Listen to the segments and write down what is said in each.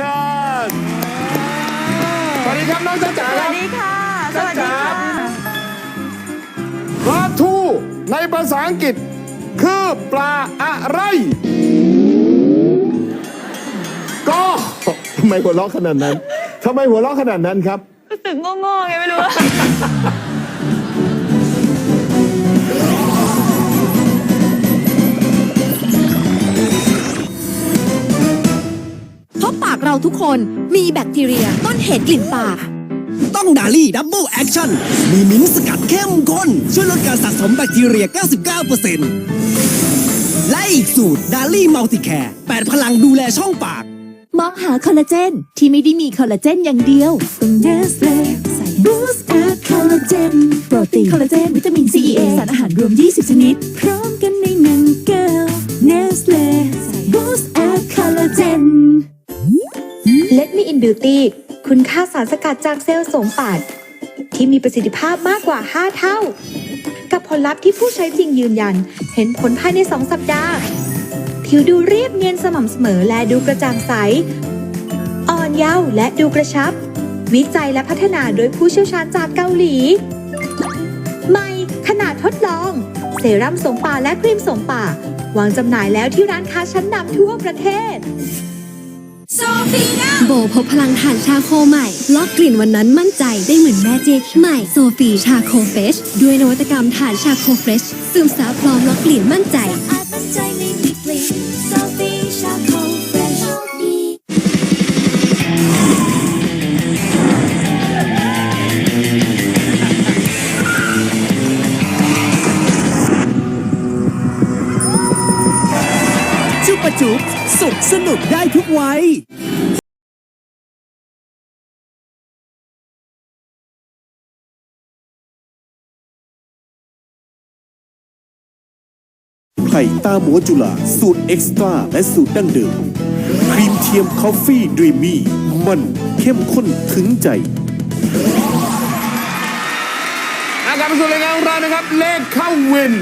เชิญสวัสดีครับน้องจ๊ะจ๋าสควัรัสบดีค่ะ สวัสดีค่ะ ปลาทูในภาษาอังกฤษ คือปลาอะไร ก็ทำไมหัวเราะขนาดนั้นทำไมหัวเราะขนาดนั้นครับ รู้สึกโง่ๆไงไม่รู้ เพราะปากเราทุกคนมีแบคทีเรียต้นเหตุกลิ่นปาก ต้องดาลี่ดับเบิลแอคชั่น มีมิ้นท์สกัดเข้มข้น ช่วยลดการสะสมแบคทีเรีย 99%และอีกสูตรดาลี่มัลติแคร์8พลังดูแลช่องปาก มองหาคอลลาเจน ที่ไม่ได้มีคอลลาเจนอย่างเดียวต้องเนสเล่ใส่บูสต์แอดคอลลาเจน โปรตีน คอลลาเจน วิตามินซีเอสารอาหารรวม 20 ชนิด พร้อม Me in Beauty คุณค่าสารสกัดจากเซลล์สมปาดที่มีประสิทธิภาพมากกว่า 5 เท่า กับผลลัพธ์ที่ผู้ใช้จริงยืนยัน เห็นผลภายใน 2 สัปดาห์ ผิวดูเรียบเนียนสม่ำเสมอและดูกระจ่างใส อ่อนเยาว์และดูกระชับ วิจัยและพัฒนาโดยผู้เชี่ยวชาญจากเกาหลี ใหม่ขนาดทดลอง เซรั่มสมป่าและครีมสมป่าวางจำหน่ายแล้วที่ร้านค้าชั้นนำทั่วประเทศ โบพบพลังฐานชาโคใหม่ล็อกกลิ่นวันนั้นมั่นใจได้เหมือนแม่เจกใหม่โซฟีชาโคเฟชด้วยนวัตกรรมฐานชาโคเฟชซึมซับพร้อมล็อกกลิ่นมั่นใจ จุ๊บปจุ๊บสุขสนุกได้ทุกวัยไข่ตาหมูจุฬาสูตรเอ็กซ์ตร้าและสูตรดั้งเดิมครีมเทียมคอฟฟี่ดรีมี่มันเข้มข้นถึงใจ อากลับมาสู่รายการของเรานะครับ เลขเข้าวิน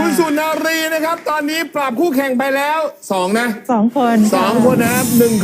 คุณสุนารีนะครับ ตอนนี้ปรับคู่แข่งไปแล้วสองนะสองคนสองคนนะครับหนึ่งคือ